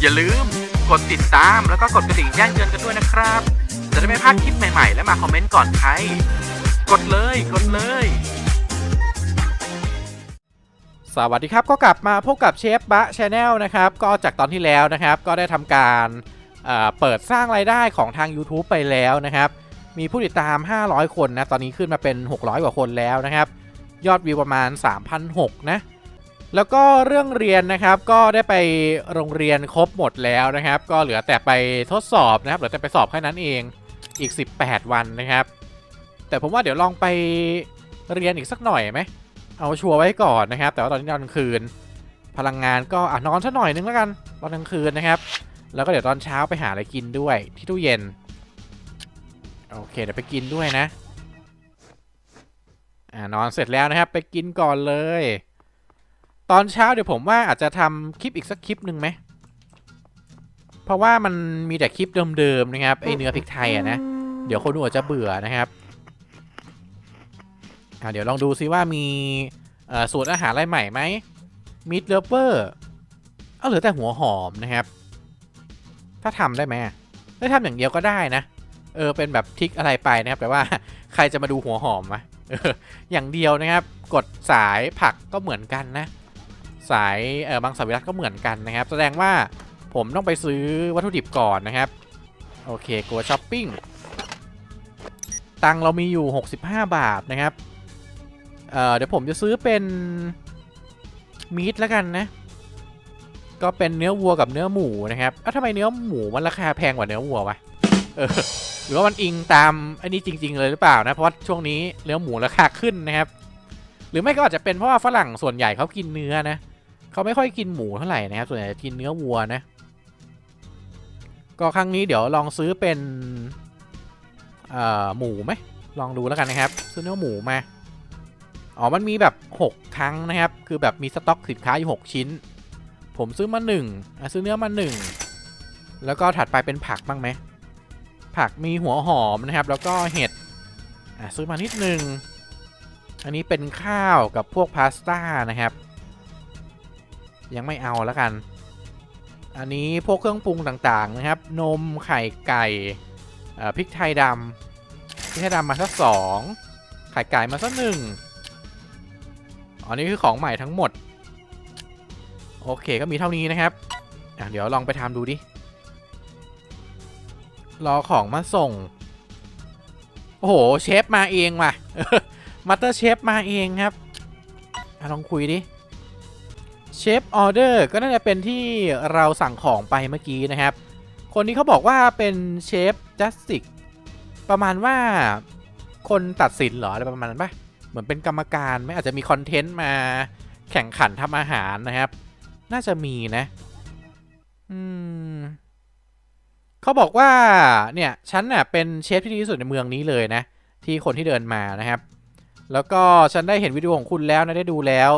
อย่าลืมกดติดตามแล้วก็กดกระดิ่งแจ้งเตือนกันด้วยนะครับ จะได้ไม่พลาดคลิปใหม่ๆ และมาคอมเมนต์ก่อนใคร กดเลย กดเลย สวัสดีครับก็กลับมาพบกับเชฟบะชาแนลนะครับ ก็จากตอนที่แล้วนะครับ ก็ได้ทำการเเปิดสร้างรายได้ของทาง YouTube ไปแล้วนะครับ มีผู้ติดตาม 500 คนนะ ตอนนี้ขึ้นมาเป็น 600 กว่าคนแล้วนะครับ ยอดวิวประมาณ3,600นะ แล้วก็เรื่องเรียนนะครับก็ได้ไปโรงเรียนครบหมดแล้วนะครับ ก็เหลือแต่ไปทดสอบนะครับเหลือแต่ไปสอบแค่นั้นเองอีก 18 วันนะครับ แต่ผมว่าเดี๋ยวลองไปเรียนอีกสักหน่อยไหมเอาชัวร์ไว้ก่อนนะครับ แต่ว่าตอนนี้นอนกลางคืน พลังงานก็อะนอนสักหน่อยนึงแล้วกันตอนกลางคืนนะครับ แล้วก็เดี๋ยวตอนเช้าไปหาอะไรกินด้วยที่ตู้เย็นโอเคเดี๋ยวไปกินด้วยนะอ่านอนเสร็จแล้วนะครับ ไปกินก่อนเลย ตอนเช้าเดี๋ยวผมว่าอาจจะทำคลิปอีกสักคลิปหนึ่งไหม เพราะว่ามันมีแต่คลิปเดิมๆนะครับไอเนื้อพริกไทยอะนะ เดี๋ยวคนดูอาจจะเบื่อนะครับเดี๋ยวลองดูซิว่ามีสูตรอาหารอะไรใหม่ไหมมิดเลเวอร์เอาเหลือแต่หัวหอมนะครับ ถ้าทำได้ไหมได้ทำอย่างเดียวก็ได้นะ เออเป็นแบบทริกอะไรไปนะครับ แต่ว่าใครจะมาดูหัวหอมวะอย่างเดียวนะครับ กดสายผักก็เหมือนกันนะ สายเออบางสวิรัตก็เหมือนกันนะครับ แสดงว่าผมต้องไปซื้อวัตถุดิบก่อนนะครับ โอเคกลัวช้อปปิ้ง ตังเรามีอยู่ 65 บาทนะครับเอ่อเดี๋ยวผมจะซื้อเป็นมีดแล้วกันนะ ก็เป็นเนื้อวัวกับเนื้อหมูนะครับเอ้าทำไมเนื้อหมูมันราคาแพงกว่าเนื้อวัววะเออหรือว่ามันอิงตามอันนี้จริง ๆ เลยหรือเปล่านะ เพราะว่าช่วงนี้เนื้อหมูราคาขึ้นนะครับ หรือไม่ก็อาจจะเป็นเพราะว่าฝรั่งส่วนใหญ่เขากินเนื้อนะ เขาไม่ค่อยกินหมูเท่าไหร่นะครับส่วนใหญ่จะกินเนื้อวัวนะ ก็ครั้งนี้เดี๋ยวลองซื้อเป็นหมูไหมลองดูแล้วกันนะครับ ซื้อเนื้อหมูมาอ๋อมันมีแบบ 6 ครั้งนะครับ คือแบบมีสต็อกสินค้าอยู่6ชิ้น ผมซื้อมา1อะซื้อเนื้อมา 1 แล้วก็ถัดไปเป็นผักบ้างไหมผักมีหัวหอมนะครับ แล้วก็เห็ดอะซื้อมานิดนึง อันนี้เป็นข้าวกับพวกพาสต้านะครับ ยังไม่เอาแล้วกัน อันนี้พวกเครื่องปรุงต่างๆนะครับ นมไข่ไก่อ่อพริกไทยดำพริกไทยดำมาสักสองไข่ไก่มาสักหนึ่งอันนี้คือของใหม่ทั้งหมด โอเคก็มีเท่านี้นะครับเดี๋ยวลองไปทำดูดิ รอของมาส่ง โอ้โห เชฟมาเองว่ะมาสเตอร์เชฟมาเองครับอลองคุยดิ เชฟออเดอร์ก็น่าจะเป็นที่เราสั่งของไปเมื่อกี้นะครับ คนนี้เขาบอกว่าเป็นเชฟจัสติกประมาณว่าคนตัดสินเหรออะไรประมาณนั้นปะเหมือนเป็นกรรมการไหมอาจจะมีคอนเทนต์มาแข่งขันทำอาหารนะครับ น่าจะมีนะ อืมเขาบอกว่าเนี่ยฉันน่ะเป็นเชฟที่ดีที่สุดในเมืองนี้เลยนะ ที่คนที่เดินมานะครับ แล้วก็ฉันได้เห็นวิดีโอของคุณแล้วนะได้ดูแล้ว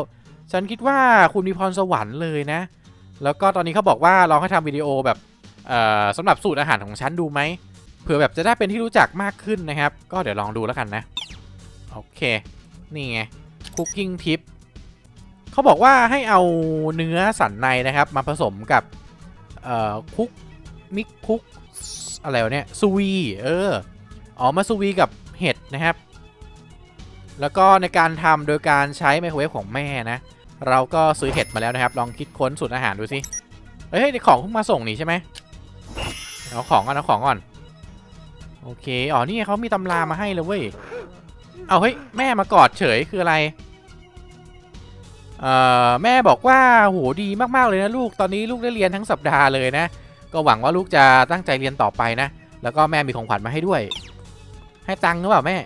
ฉันคิดว่าคุณมีพรสวรรค์เลยนะ แล้วก็ตอนนี้เขาบอกว่าลองให้ทำวิดีโอแบบสำหรับสูตรอาหารของฉันดูไหมเผื่อแบบจะได้เป็นที่รู้จักมากขึ้นนะครับ ก็เดี๋ยวลองดูแล้วกันนะ โอเค นี่ไง Cooking Tip เขาบอกว่าให้เอาเนื้อสันในนะครับ มาผสมกับคุกมิกคุกอะไรเนี่ยซูวีเอออ๋อมาซูวีกับเห็ดนะครับ แล้วก็ในการทำโดยการใช้ไมโครเวฟของแม่นะ เราก็ซื้อเห็ดมาแล้วนะครับ ลองคิดค้นสูตรอาหารดูสิเฮ้ยของเพิ่งมาส่งนี่ใช่ไหมเอาของก่อนเอาของก่อน โอเค อ๋อ นี่เขามีตำรามาให้เลยเว้ย เอาเฮ้ย แม่มากอดเฉยคืออะไร เอ่อ แม่บอกว่า โห ดีมากๆเลยนะลูก ตอนนี้ลูกได้เรียนทั้งสัปดาห์เลยนะ ก็หวังว่าลูกจะตั้งใจเรียนต่อไปนะ แล้วก็แม่มีของขวัญมาให้ด้วย ให้ตังค์หรือเปล่าแม่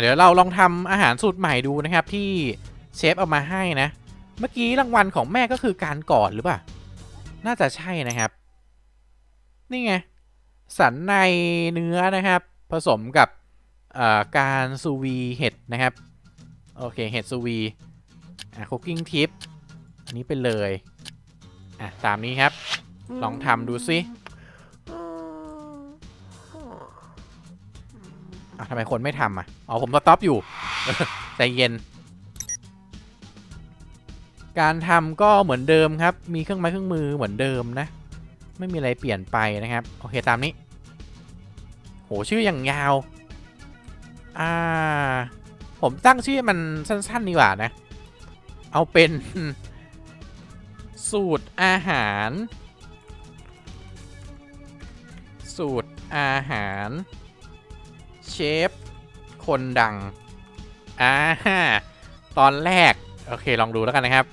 เดี๋ยวเราลองทำอาหารสูตรใหม่ดูนะครับที่เชฟเอามาให้นะ เมื่อกี้รางวัลของแม่ก็คือการกอดหรือเปล่า น่าจะใช่นะครับ นี่ไง สันในเนื้อนะครับ ผสมกับการซูวีเห็ดนะครับ โอเคเห็ดซูวีอะคุกกิ้งทิปอันนี้ไปเลย อะ ตามนี้ครับ ลองทำดูซิ อะทำไมคนไม่ทำอะ อ๋อ ผมสต็อปอยู่ ใจเย็น การทำก็เหมือนเดิมครับ มีเครื่องไม้เครื่องมือเหมือนเดิมนะ ไม่มีอะไรเปลี่ยนไปนะครับ โอเคตามนี้ โหชื่ออย่างยาว อ่า ผมตั้งชื่อมันสั้นๆดีกว่านะ เอาเป็น สูตรอาหาร สูตรอาหาร เชฟ คนดัง อ่าตอนแรก โอเค ลองดูแล้วกันนะครับ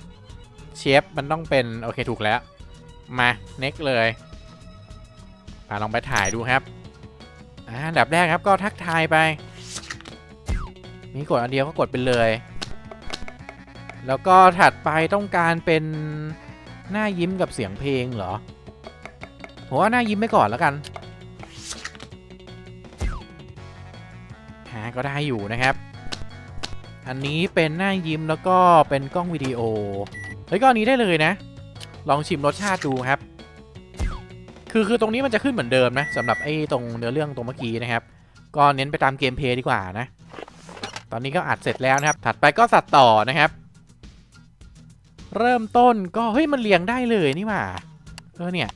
เชฟ มันต้องเป็น โอเค ถูกแล้ว มา เน็กเลยมาลองไปถ่ายดูครับ อ่าดับแรกครับก็ทักทายไป มีกดอันเดียวก็กดไปเลย แล้วก็ถัดไปต้องการเป็นหน้ายิ้มกับเสียงเพลงเหรอผมว่าหน้ายิ้มไปก่อนแล้วกัน ก็ได้อยู่นะครับ อันนี้เป็นหน้ายิ้มแล้วก็เป็นกล้องวิดีโอเฮ้ยก็อันนี้ได้เลยนะ ลองชิมรสชาติดูครับ คือคือตรงนี้มันจะขึ้นเหมือนเดิมนะสำหรับไอ้ตรงเนื้อเรื่องตรงเมื่อกี้นะครับ ก็เน้นไปตามเกมเพลย์ดีกว่านะ ตอนนี้ก็อัดเสร็จแล้วนะครับ ถัดไปก็สัตว์ต่อนะครับ เริ่มต้นก็เฮ้ยมันเรียงได้เลยนี่หว่าเออเนี่ย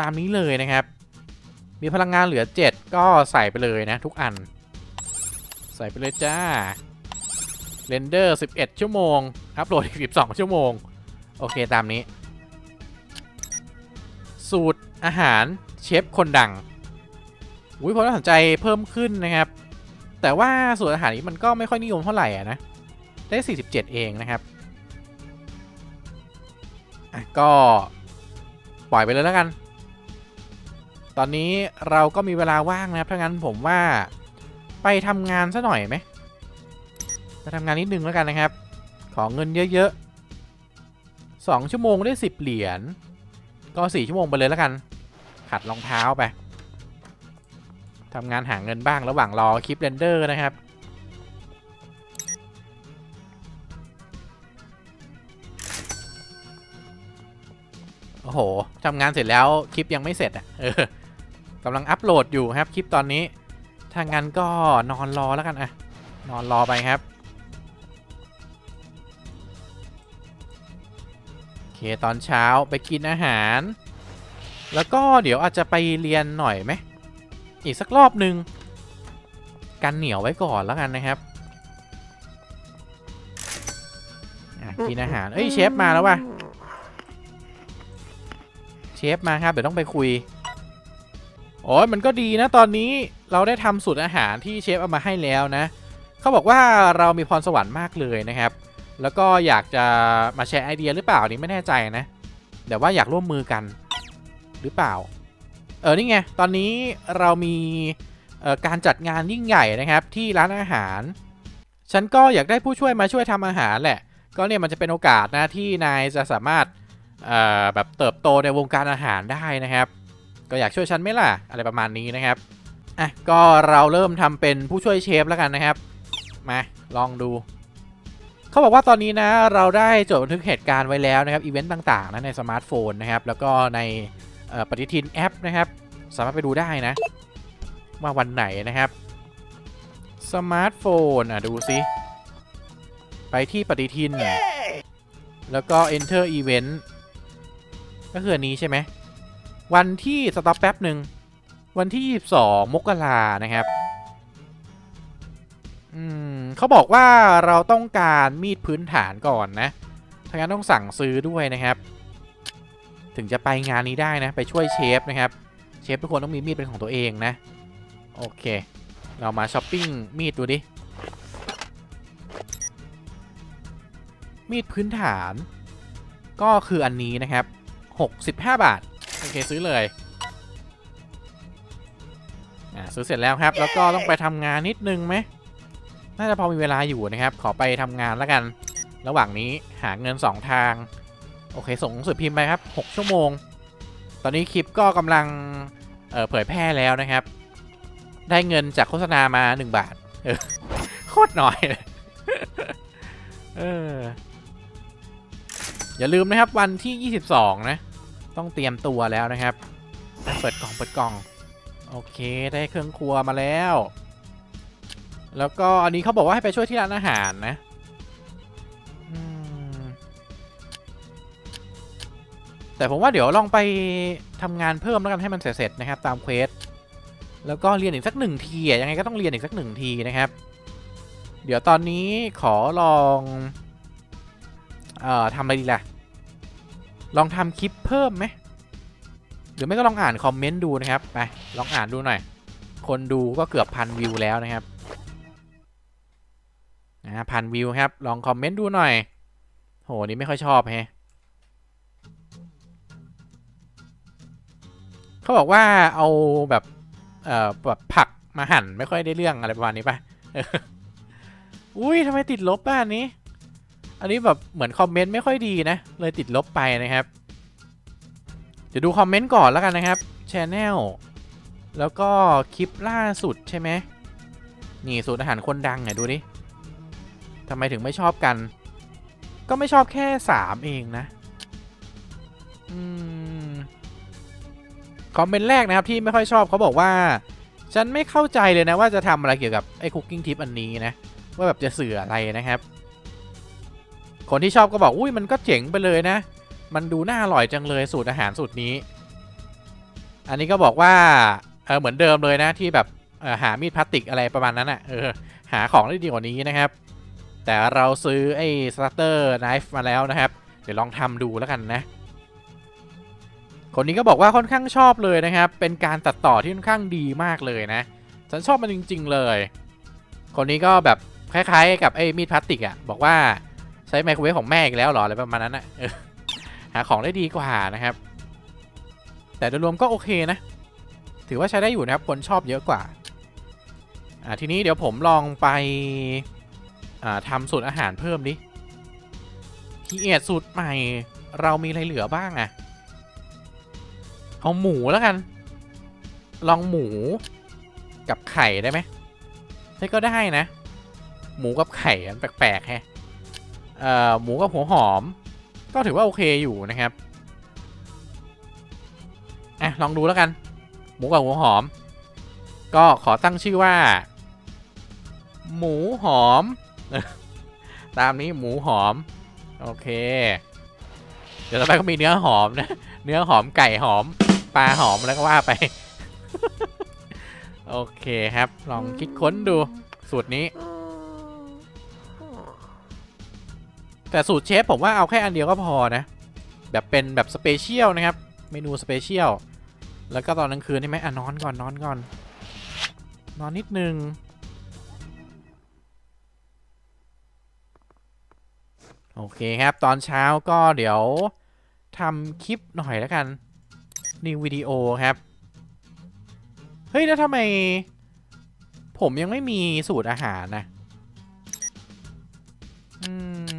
ตามนี้เลยนะครับ มีพลังงานเหลือ 7 ก็ใส่ไปเลยนะทุกอัน ใส่ไปเลยจ้าเรนเดอร์ 11 ชั่วโมง อัพโหลดอีก12 ชั่วโมง โอเคตามนี้ สูตรอาหารเชฟคนดังอุ้ยผมน่าสนใจเพิ่มขึ้นนะครับ แต่ว่าสูตรอาหารนี้มันก็ไม่ค่อยนิยมเท่าไหร่นะ ได้ 47 เองนะครับอะก็ปล่อยไปเลยแล้วกัน ตอนนี้เราก็มีเวลาว่างนะครับถ้างั้นผมว่า ไปทำงานซะหน่อยไหมไปทำงานนิดนึงแล้วกันนะครับ ขอเงินเยอะๆ2ชั่วโมงได้ 10 เหรียญก็ 4 ชั่วโมงไปเลยแล้วกัน ขัดรองเท้าไปทำงานหาเงินบ้างระหว่างรอคลิปเรนเดอร์นะครับโอ้โหทำงานเสร็จแล้วคลิปยังไม่เสร็จอะเออกำลังอัปโหลดอยู่ครับคลิปตอนนี้ ถ้างั้นก็นอนรอแล้วกันอะนอนรอไปครับโอเคตอนเช้าไปกินอาหาร แล้วก็เดี๋ยวอาจจะไปเรียนหน่อยไหมอีกสักรอบหนึ่งกันเหนียวไว้ก่อนแล้วกันนะครับกินอาหาร เอ้ยเชฟมาแล้วว่ะ เชฟมาครับ เดี๋ยวต้องไปคุย โอ้ยมันก็ดีนะตอนนี้ เราได้ทำสูตรอาหารที่เชฟเอามาให้แล้วนะเขาบอกว่าเรามีพรสวรรค์มากเลยนะครับ แล้วก็อยากจะมาแชร์ไอเดียหรือเปล่านี่ไม่แน่ใจนะแต่ว่าอยากร่วมมือกันหรือเปล่า เออนี่ไงตอนนี้เรามีการจัดงานยิ่งใหญ่นะครับที่ร้านอาหาร ฉันก็อยากได้ผู้ช่วยมาช่วยทำอาหารแหละ ก็เนี่ยมันจะเป็นโอกาสนะที่นายจะสามารถแบบเติบโตในวงการอาหารได้นะครับ ก็อยากช่วยฉันไหมล่ะอะไรประมาณนี้นะครับ อะก็เราเริ่มทำเป็นผู้ช่วยเชฟแล้วกันนะครับ มาลองดู เขาบอกว่าตอนนี้นะเราได้จดบันทึกเหตุการณ์ไว้แล้วนะครับอีเวนต์ต่างๆนะในสมาร์ทโฟนนะครับ แล้วก็ในปฏิทินแอปนะครับ สามารถไปดูได้นะ ว่าวันไหนนะครับสมาร์ทโฟนอะดูสิไปที่ปฏิทิน แล้วก็ enter event ก็คืออันนี้ใช่ไหม วันที่สต็อปแป๊บหนึ่ง วันที่ 22 มกรานะครับอืมเขาบอกว่าเราต้องการมีดพื้นฐานก่อนนะถ้างั้นต้องสั่งซื้อด้วยนะครับ ถึงจะไปงานนี้ได้นะ ไปช่วยเชฟนะครับ เชฟทุกคนต้องมีมีดเป็นของตัวเองนะ โอเค เรามาช้อปปิ้งมีดดูดิ มีดพื้นฐาน ก็คืออันนี้นะครับ 65 บาท โอเคซื้อเลย อ่าซื้อเสร็จแล้วครับ แล้วก็ต้องไปทำงานนิดนึงไหมน่าจะพอมีเวลาอยู่นะครับ ขอไปทำงานแล้วกัน ระหว่างนี้หาเงิน 2 ทาง โอเค ส่งสือพิมพ์ไปครับ 6 ชั่วโมง ตอนนี้คลิปก็กำลังเเผยแพร่แล้วนะครับ ได้เงินจากโฆษณามา 1 บาทโคตรน้อยเลยเอออย่าลืมนะครับวันที่ 22 นะ ต้องเตรียมตัวแล้วนะครับ เปิดกล่องเปิดกล่อง โอเคได้เครื่องครัวมาแล้ว แล้วก็อันนี้เขาบอกว่าให้ไปช่วยที่ร้านอาหารนะแต่ผมว่าเดี๋ยวลองไปทำงานเพิ่มแล้วกันให้มันเสร็จๆนะครับ ตามเควสแล้วก็เรียนอีกสักหนึ่งทีอะยังไงก็ต้องเรียนอีกสักหนึ่งทีนะครับ เดี๋ยวตอนนี้ขอลองเอ่อทำอะไรดีล่ะ ลองทำคลิปเพิ่มไหม หรือไม่ก็ลองอ่านคอมเมนต์ดูนะครับ ไป ลองอ่านดูหน่อย คนดูก็เกือบพันวิวแล้วนะครับนะพันวิวครับ ลองคอมเมนต์ดูหน่อย โห นี่ไม่ค่อยชอบแฮะเขาบอกว่าเอาแบบ เอ่อ แบบผักมาหั่นไม่ค่อยได้เรื่องอะไรประมาณนี้ป่ะ อุ้ยทำไมติดลบบ้านนี้ อันนี้แบบเหมือนคอมเมนต์ไม่ค่อยดีนะ เลยติดลบไปนะครับ เดี๋ยวดูคอมเมนต์ก่อนแล้วกันนะครับช anel แล้วก็คลิปล่าสุดใช่ไหมนี่สูตรอาหารคนดังไงดูดิทำไมถึงไม่ชอบกัน ก็ไม่ชอบแค่3เองนะอืมคอมเมนต์แรกนะครับที่ไม่ค่อยชอบเขาบอกว่า ฉันไม่เข้าใจเลยนะว่าจะทำอะไรเกี่ยวกับไอ้คุกกิ้งทิปอันนี้นะ ว่าแบบจะเสื่ออะไรนะครับ คนที่ชอบก็บอกอุ้ยมันก็เจ๋งไปเลยนะ มันดูน่าอร่อยจังเลยสูตรอาหารสูตรนี้ อันนี้ก็บอกว่าเออเหมือนเดิมเลยนะที่แบบเอ่อหามีดพลาสติกอะไรประมาณนั้นอะ่ะเออหาของได้ดีกว่านี้นะครับ แต่เราซื้อไอ้สตาร์เตอร์ไนฟ์มาแล้วนะครับ เดี๋ยวลองทำดูแล้วกันนะ คนนี้ก็บอกว่าค่อนข้างชอบเลยนะครับ เป็นการตัดต่อที่ค่อนข้างดีมากเลยนะ ฉันชอบมันจริง ๆเลย คนนี้ก็แบบคล้ายๆ กับไอ้มีดพลาสติกอะ่ะบอกว่าใช้ไมโครเวฟของแม่อีกแล้วหรออะไรประมาณนั้นอะ่ะ หาของได้ดีกว่านะครับ แต่โดยรวมก็โอเคนะ ถือว่าใช้ได้อยู่นะครับ คนชอบเยอะกว่าอ่าทีนี้เดี๋ยวผมลองไปอ่าทำสูตรอาหารเพิ่มดิคีเอทสูตรใหม่ เรามีอะไรเหลือบ้างอะเอาหมูแล้วกัน ลองหมูกับไข่ได้ไหมเฮ้ยก็ได้นะ หมูกับไข่มันแปลกๆแฮะเอ่อหมูกับหัวหอม ก็ถือว่าโอเคอยู่นะครับอะลองดูแล้วกัน หมูกับหัวหอม ก็ขอตั้งชื่อว่า หมูหอม ตามนี้หมูหอม โอเค เดี๋ยวต่อไปก็มีเนื้อหอมนะ เนื้อหอมไก่หอม ปลาหอมแล้วก็ว่าไป โอเคครับ ลองคิดค้นดูสูตรนี้ แต่สูตรเชฟผมว่าเอาแค่อันเดียวก็พอนะ แบบเป็นแบบสเปเชียลนะครับ เมนูสเปเชียล แล้วก็ตอนกลางคืนใช่ไหมอะนอนก่อนนอนก่อน นอนนิดนึง โอเคครับ ตอนเช้าก็เดี๋ยวทำคลิปหน่อยแล้วกันนิววิดีโอครับ เฮ้ย แล้วทำไม ผมยังไม่มีสูตรอาหารนะ อืม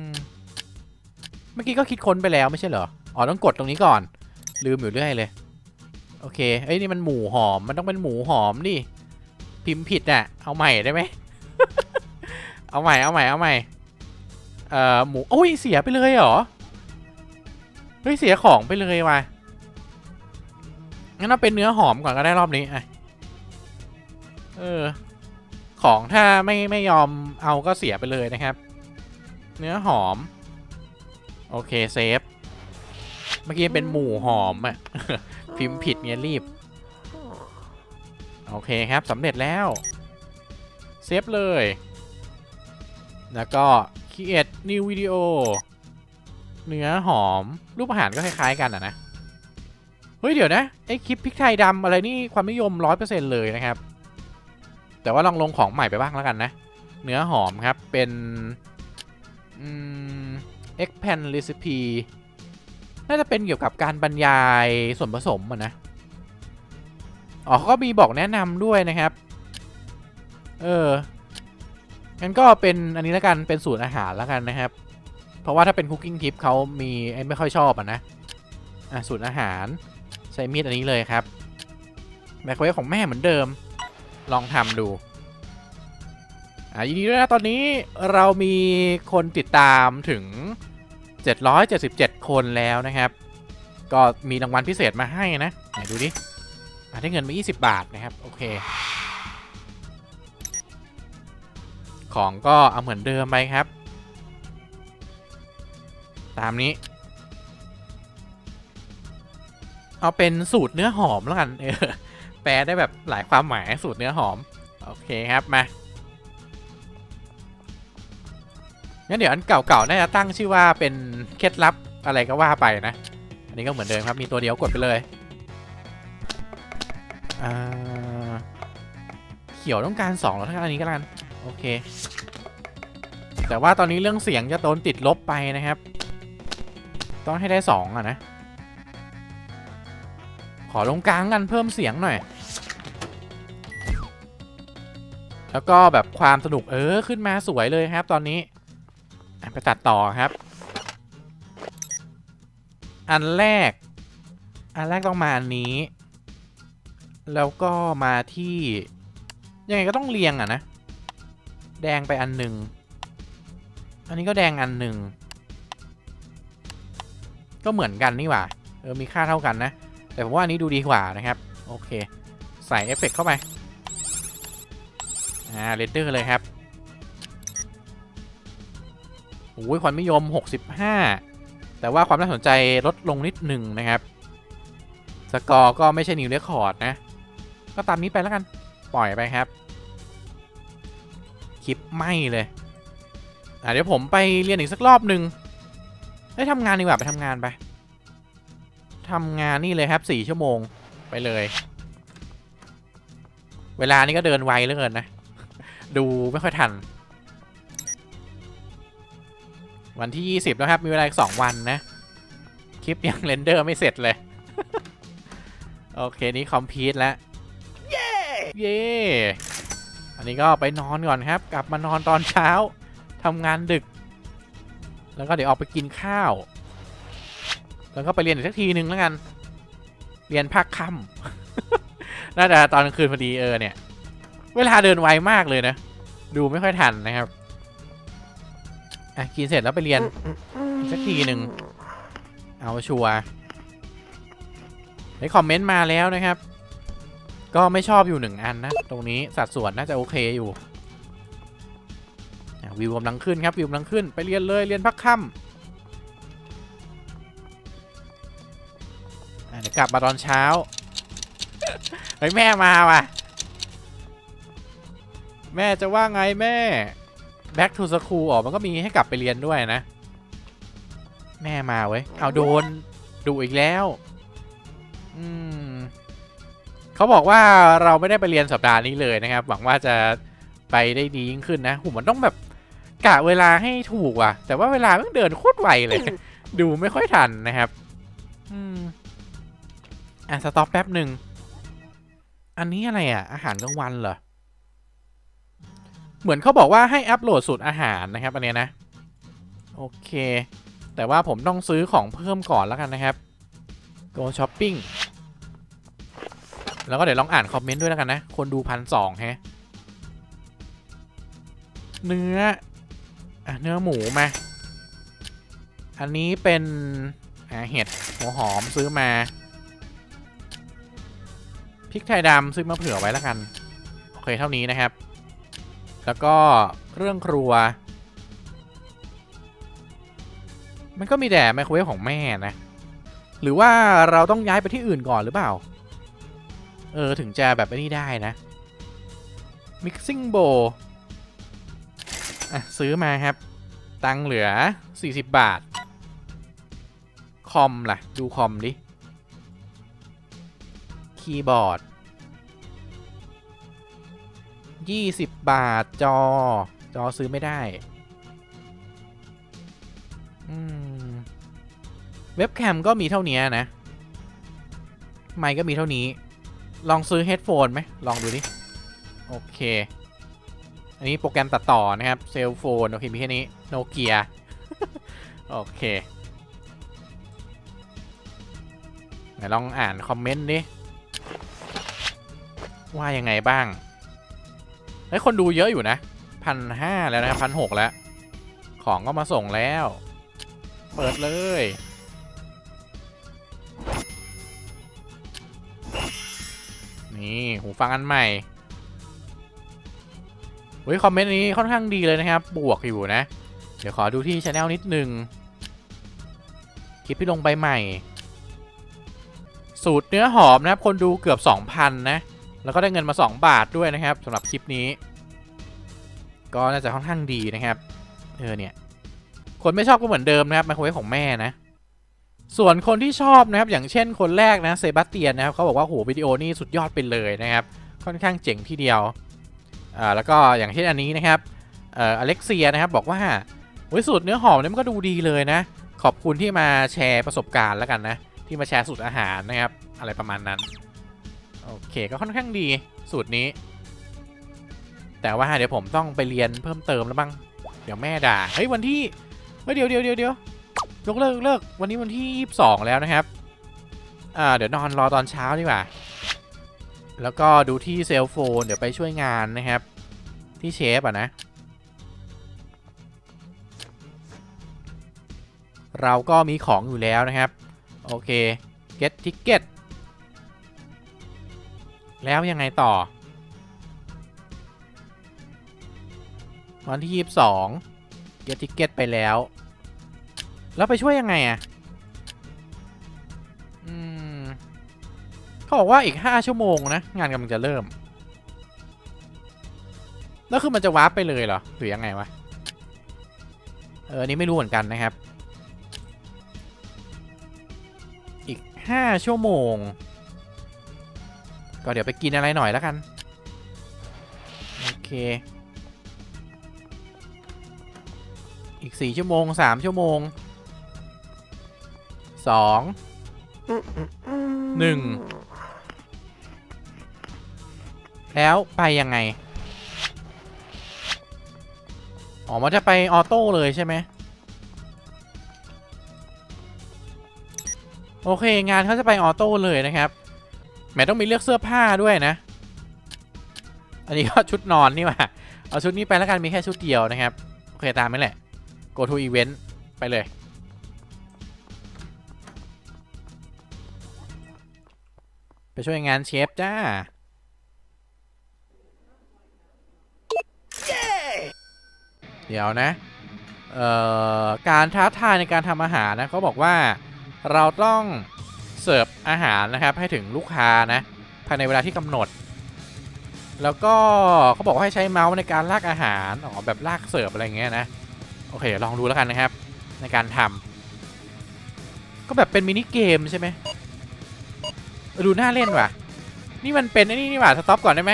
มื่อกี้ก็คิดค้นไปแล้วไม่ใช่เหรอ อ๋อต้องกดตรงนี้ก่อน ลืมอยู่เรื่อยเลย โอเคเอ้ยนี่มันหมูหอม มันต้องเป็นหมูหอมดิ พิมพ์ผิดอะ เอาใหม่ได้ไหม เอาใหม่ เอาใหม่ เอาใหม่ เอ่อหมูโอ้ยเสียไปเลยเหรอ เฮ้ยเสียของไปเลยว่ะ งั้นเอาเป็นเนื้อหอมก่อนก็ได้รอบนี้อะเออ ของถ้าไม่ไม่ยอมเอาก็เสียไปเลยนะครับ เนื้อหอม โอเคเซฟ เมื่อกี้เป็นหมูหอมอะพิมพ์ผิดเนี่ยรีบ โอเคครับสำเร็จแล้ว เซฟเลย แล้วก็ create new video เนื้อหอม รูปอาหารก็คล้ายๆกันอะนะ เฮ้ย เดี๋ยวนะ ไอคลิปพริกไทยดำอะไรนี่ความนิยม 100%เลยนะครับ แต่ว่าลองลงของใหม่ไปบ้างแล้วกันนะ เนื้อหอมครับเป็น อืม egg pan recipe น่าจะเป็นเกี่ยวกับการบรรยายส่วนผสมอะนะ อ๋อเขาก็มีบอกแนะนำด้วยนะครับ เออ งั้นก็เป็นอันนี้แล้วกัน เป็นสูตรอาหารแล้วกันนะครับ เพราะว่าถ้าเป็นคุกกิ้งทิปเขามีไม่ค่อยชอบอะนะ อะสูตรอาหารใช้มีดอันนี้เลยครับแมคโครเวฟของแม่เหมือนเดิม ลองทำดู อะยินดีด้วยนะตอนนี้เรามีคนติดตามถึง 777 คนแล้วนะครับ ก็มีรางวัลพิเศษมาให้นะไหนดูดิอะได้เงินมา 20 บาทนะครับ โอเค ของก็เอาเหมือนเดิมไปครับ ตามนี้ เอาเป็นสูตรเนื้อหอมแล้วกัน เออ แปลได้แบบหลายความหมายสูตรเนื้อหอม โอเคครับ มา งั้นเดี๋ยวอันเก่าๆน่าจะตั้งชื่อว่าเป็นเคล็ดลับอะไรก็ว่าไปนะ อันนี้ก็เหมือนเดิมครับ มีตัวเดียวกดไปเลยเขียวต้องการ2แล้วถ้าอันนี้ก็แล้วกันโอเค แต่ว่าตอนนี้เรื่องเสียงจะโดนติดลบไปนะครับ ต้องให้ได้2อะนะ ขอลงกลางกันเพิ่มเสียงหน่อย แล้วก็แบบความสนุกเออขึ้นมาสวยเลยครับตอนนี้ ไปตัดต่อครับ อันแรก อันแรกต้องมาอันนี้ แล้วก็มาที่ ยังไงก็ต้องเรียงอะนะ แดงไปอันหนึ่ง อันนี้ก็แดงอันหนึ่ง ก็เหมือนกันนี่หว่า เออ มีค่าเท่ากันนะ แต่ผมว่าอันนี้ดูดีกว่านะครับ โอเค ใส่เอฟเฟกต์เข้าไป อ่า เรนเดอร์เลยครับ โอ้ยความนิยม 65 แต่ว่าความน่าสนใจลดลงนิดหนึ่งนะครับ สกอร์ก็ไม่ใช่นิวเรคคอร์ดนะ ก็ตามนี้ไปแล้วกัน ปล่อยไปครับ คลิปไม่เลยอะเดี๋ยวผมไปเรียนอีกสักรอบหนึ่งได้ทำงานดีกว่าไปทำงานไปทำงานนี่เลยครับสี่ชั่วโมงไปเลย เวลานี่ก็เดินไวเหลือเกินนะ ดูไม่ค่อยทัน วันที่ 20นะครับ มีเวลาอีก2วันนะ คลิปยังเรนเดอร์ไม่เสร็จเลย โอเค นี้คอมพิวต์แล้ว เย้ เย้อันนี้ก็ไปนอนก่อนครับ กลับมานอนตอนเช้าทำงานดึก แล้วก็เดี๋ยวออกไปกินข้าว แล้วก็ไปเรียนอีกสักทีนึงแล้วกัน เรียนภาคค่ำน่าจะตอนกลางคืนพอดีเออเนี่ย เวลาเดินไวมากเลยนะ ดูไม่ค่อยทันนะครับ อะกินเสร็จแล้วไปเรียนสักทีหนึ่งเอาชัวร์ในคอมเมนต์มาแล้วนะครับ ก็ไม่ชอบอยู่หนึ่งอันนะ ตรงนี้สัดส่วนน่าจะโอเคอยู่วิวกำลังขึ้นครับวิวกำลังขึ้นไปเรียนเลยเรียนพักค่ำเดี๋ยวกลับมาตอนเช้าเฮ้ยแม่มาว่ะ แม่จะว่าไงแม่ back to school ออกมันก็มีให้กลับไปเรียนด้วยนะ แม่มาเว้ย เอาโดนดูอีกแล้ว อืมเขาบอกว่าเราไม่ได้ไปเรียนสัปดาห์นี้เลยนะครับ หวังว่าจะไปได้ดียิ่งขึ้นนะหูมันต้องแบบกะเวลาให้ถูกว่ะ แต่ว่าเวลามันเดินโคตรไวเลย ดูไม่ค่อยทันนะครับ อืมอะสต็อปแป๊บหนึ่ง อันนี้อะไรอะ อาหารกลางวันเหรอ เหมือนเขาบอกว่าให้อัปโหลดสูตรอาหารนะครับอันเนี้ยนะ โอเค แต่ว่าผมต้องซื้อของเพิ่มก่อนแล้วกันนะครับ go shopping แล้วก็เดี๋ยวลองอ่านคอมเมนต์ด้วยแล้วกันนะ คนดูพันสองฮะ เนื้ออะเนื้อหมูมา อันนี้เป็นอ่าเห็ดหัวหอมซื้อมาพริกไทยดำซื้อมาเผื่อไว้แล้วกัน โอเคเท่านี้นะครับ แล้วก็เครื่องครัว มันก็มีแต่ไมโครเวฟของแม่นะ หรือว่าเราต้องย้ายไปที่อื่นก่อนหรือเปล่า เออ ถึงจะแบบนี้ได้นะ mixing bowl อะ ซื้อมาครับ ตังเหลือ 40 บาท คอมล่ะ ดูคอมดิ คีย์บอร์ด 20 บาทจอ จอซื้อไม่ได้อืมเว็บแคมก็มีเท่านี้นะ ไมค์ก็มีเท่านี้ ลองซื้อเฮดโฟนไหม ลองดูดิ โอเค อันนี้โปรแกรมตัดต่อนะครับ เซลโฟน โอเค มีแค่นี้ โนเกีย โอเคไหนลองอ่านคอมเมนต์ดิ ว่ายังไงบ้าง เฮ้ยคนดูเยอะอยู่นะพันห้าแล้วนะพันหกแล้ว ของก็มาส่งแล้ว เปิดเลย นี่หูฟังอันใหม่เฮ้ยคอมเมนต์นี้ค่อนข้างดีเลยนะครับ บวกอยู่นะ เดี๋ยวขอดูที่ช anel นิดนึง คลิปที่ลงไปใหม่ สูตรเนื้อหอมนะครับ คนดูเกือบ 2,000 นะ แล้วก็ได้เงินมา 2 บาทด้วยนะครับสำหรับคลิปนี้ ก็น่าจะค่อนข้างดีนะครับ เออเนี่ย คนไม่ชอบก็เหมือนเดิมนะครับไมโครเวฟของแม่นะ ส่วนคนที่ชอบนะครับ อย่างเช่นคนแรกนะเซบาสเตียนนะครับเขาบอกว่าโหวิดีโอนี่สุดยอดไปเลยนะครับ ค่อนข้างเจ๋งทีเดียวอ่าแล้วก็อย่างเช่นอันนี้นะครับเอ่ออเล็กเซียนะครับบอกว่าโอ้ยสูตรเนื้อหอมเนี่ยมันก็ดูดีเลยนะ ขอบคุณที่มาแชร์ประสบการณ์แล้วกันนะ ที่มาแชร์สูตรอาหารนะครับ อะไรประมาณนั้น โอเคก็ค่อนข้างดีสูตรนี้ แต่ว่าเดี๋ยวผมต้องไปเรียนเพิ่มเติมแล้วบ้างเดี๋ยวแม่ด่าเฮ้ยวันที่เฮ้ยเดี๋ยวเดี๋ยวเดี๋ยวเดี๋ยวยกเลิกเลิกวันนี้วันที่ 22 แล้วนะครับอ่าเดี๋ยวนอนรอตอนเช้าดีกว่า แล้วก็ดูที่เซลโฟนเดี๋ยวไปช่วยงานนะครับ ที่เชฟอะนะ เราก็มีของอยู่แล้วนะครับ โอเค get ticket แล้วยังไงต่อ วันที่22 get ticket ไปแล้ว แล้วไปช่วยยังไงอะอืมเขาบอกว่าอีก5ชั่วโมงนะ งานกำลังจะเริ่ม แล้วคือมันจะวาร์ปไปเลยเหรอ หรือยังไงวะ เออนี้ไม่รู้เหมือนกันนะครับ อีก5ชั่วโมง ก็เดี๋ยวไปกินอะไรหน่อยแล้วกัน โอเค อีก4ชั่วโมง3ชั่วโมง2 1แล้วไปยังไง อ๋อ มันจะไปออโต้เลยใช่ไหม โอเค งานเขาจะไปออโต้เลยนะครับ แหมต้องมีเลือกเสื้อผ้าด้วยนะ อันนี้ก็ชุดนอนนี่ว่าเอาชุดนี้ไปแล้วกันมีแค่ชุดเดียวนะครับ โอเคตามนี้แหละ go to event ไปเลย ไปช่วยงานเชฟจ้าเดี๋ยวนะ เอ่อ การท้าทายในการทำอาหารนะเขาบอกว่าเราต้อง เสิร์ฟอาหารนะครับให้ถึงลูกค้านะภายในเวลาที่กำหนด แล้วก็เขาบอกว่าให้ใช้เมาส์ในการลากอาหารอ๋อแบบลากเสิร์ฟอะไรเงี้ยนะโอเคลองดูแล้วกันนะครับ ในการทำก็แบบเป็นมินิเกมใช่ไหมดูน่าเล่นว่ะ นี่มันเป็นไอ้นี่นี่ว่าสต็อปก่อนได้ไหม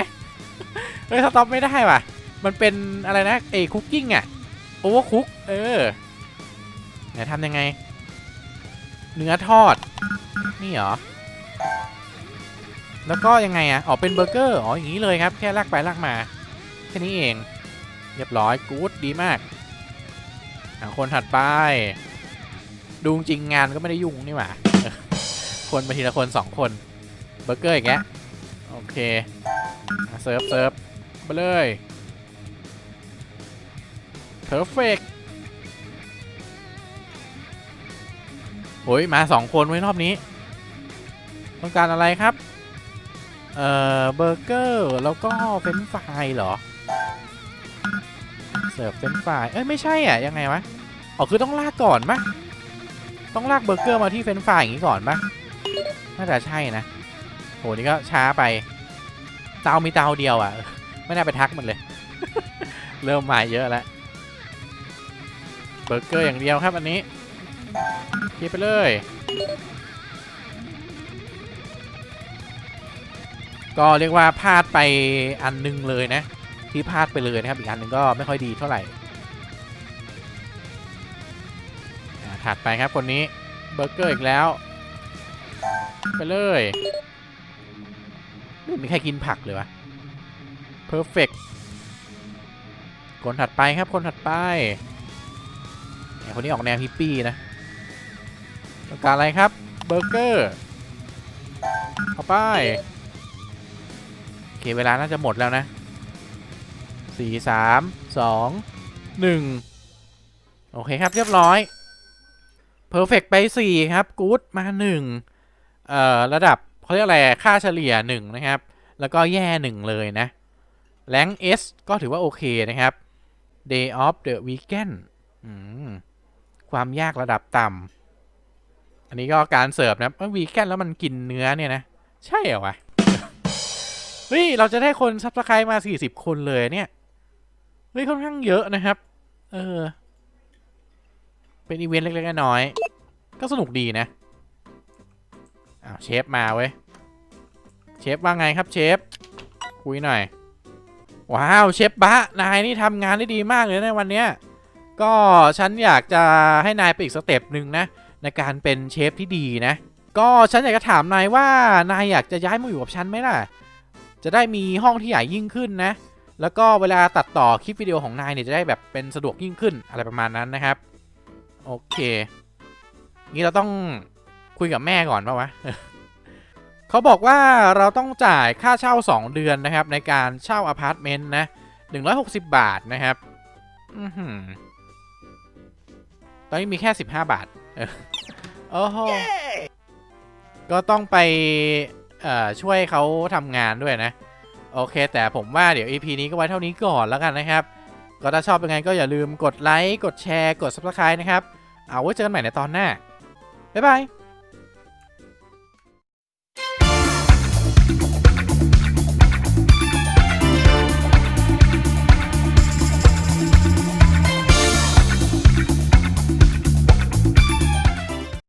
เฮ้ยสต็อปไม่ได้ว่ะ มันเป็นอะไรนะเอคุกกิ้งอะโอเวอร์คุกเออไหนทำยังไง เนื้อทอด นี่เหรอ แล้วก็ยังไงอะอ๋อ เป็นเบอร์เกอร์ อ๋อ อย่างนี้เลยครับ แค่ลากไปลากมา แค่นี้เอง เรียบร้อย กู๊ด ดีมากอะคนถัดไป ดูจริงงานก็ไม่ได้ยุ่งนี่หว่า คนมาทีละคนสองคน เบอร์เกอร์อีกแกะโอเคเซิร์ฟเซิร์ฟไปเลยเพอร์เฟก โอ้ยมาสองคนไว้รอบนี้ ต้องการอะไรครับ เอ่อเบอร์เกอร์แล้วก็เฟรนฟรายเหรอ เสิร์ฟเฟรนฟรายเอ้ยไม่ใช่อะยังไงวะอ๋อคือต้องลากก่อนปะต้องลากเบอร์เกอร์มาที่เฟรนฟรายอย่างนี้ก่อนปะน่าจะใช่นะโหนี่ก็ช้าไป เตามีเตาเดียวอะ ไม่น่าไปทักมันเลย เริ่มมาเยอะแล้วเบอร์เกอร์อย่างเดียวครับอันนี้ เก็บไปเลย ก็เรียกว่าพลาดไปอันหนึงเลยนะ ที่พลาดไปเลยนะครับ อีกอันหนึงก็ไม่ค่อยดีเท่าไหร่ถัดไปครับคนนี้เบอร์เกอร์อีกแล้ว ไปเลยไม่มีใครกินผักเลยวะ perfect คนถัดไปครับคนถัดไปคนนี้ออกแนวฮิปปี้นะ ต้องการอะไรครับ เบอร์เกอร์ เอาไปโอเคเวลาน่าจะหมดแล้วนะสี่สามสองหนึ่งโอเคครับเรียบร้อย Perfect ไปสี่ครับกู๊ดมาหนึ่งเอ่อระดับเขาเรียกอะไรค่าเฉลี่ยหนึ่งนะครับ แล้วก็แย่หนึ่งเลยนะแรง S ก็ถือว่าโอเคนะครับ Day of the Weekend อืมความยากระดับต่ำ อันนี้ก็การเสิร์ฟนะมันวีแกนแล้วมันกินเนื้อเนี่ยนะ ใช่เหรอวะเฮ้ยเราจะได้คนซับสไครต์มา40คนเลยเนี่ยเฮ้ยค่อนข้างเยอะนะครับ เออ เป็นอีเวนต์เล็กๆน้อยๆก็สนุกดีนะอ้าวเชฟมาเว้ย เชฟว่าไงครับเชฟ คุยหน่อย ว้าวเชฟบะนายนี่ทำงานได้ดีมากเลยในะวันเนี้ยก็ฉันอยากจะให้นายไปอีกสเต็ปหนึ่งนะ ในการเป็นเชฟที่ดีนะ ก็ฉันอยากจะถามนายว่านายอยากจะย้ายมาอยู่กับฉันไหมล่ะ จะได้มีห้องที่ใหญ่ยิ่งขึ้นนะ แล้วก็เวลาตัดต่อคลิปวิดีโอของนายเนี่ยจะได้แบบเป็นสะดวกยิ่งขึ้นอะไรประมาณนั้นนะครับ โอเคงี้เราต้องคุยกับแม่ก่อนป่าวะเขาบอกว่าเราต้องจ่ายค่าเช่า 2 เดือนนะครับ ในการเช่าอพาร์ตเมนต์นะ 160 บาทนะครับอือหือตอนนี้มีแค่ 15 บาท โอ้โหก็ต้องไปเอ่อช่วยเขาทำงานด้วยนะ โอเค แต่ผมว่าเดี๋ยว EP นี้ก็ไว้เท่านี้ก่อนแล้วกันนะครับ ก็ถ้าชอบเป็นไงก็อย่าลืมกดไลค์ กดแชร์ กด Subscribe นะครับ เอาไว้เจอกันใหม่ในตอนหน้า บ๊ายบาย